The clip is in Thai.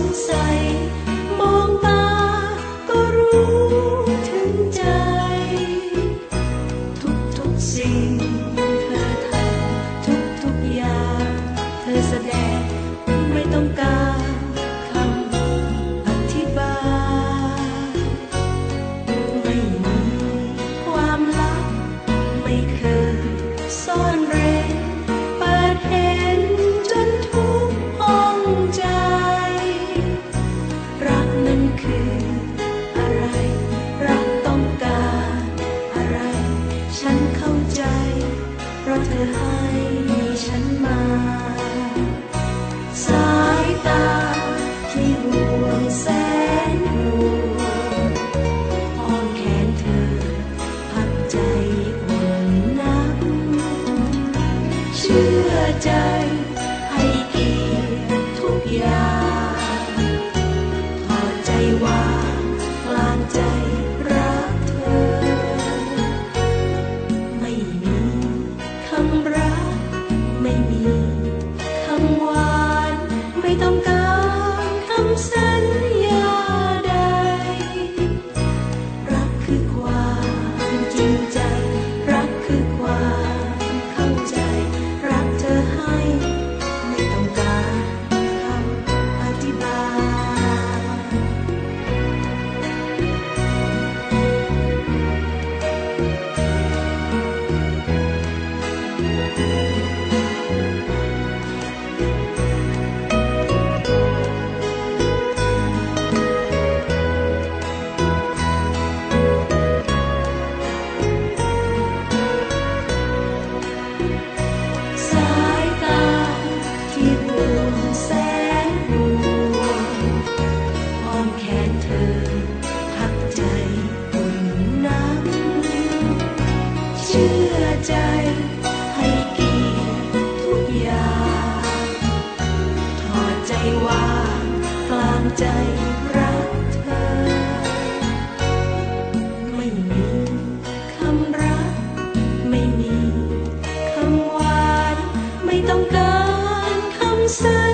งสัย มองตาก็รู้ถึงใจ ทุกๆสิ่งเธอทำทุกๆอย่าง เธอแสดงไม่ต้องการ ราะเธอให้ฉันมา ใจรักเธอ ไม่มีคำรัก ไม่มีคำหวาน ไม่ต้องการคำสัญ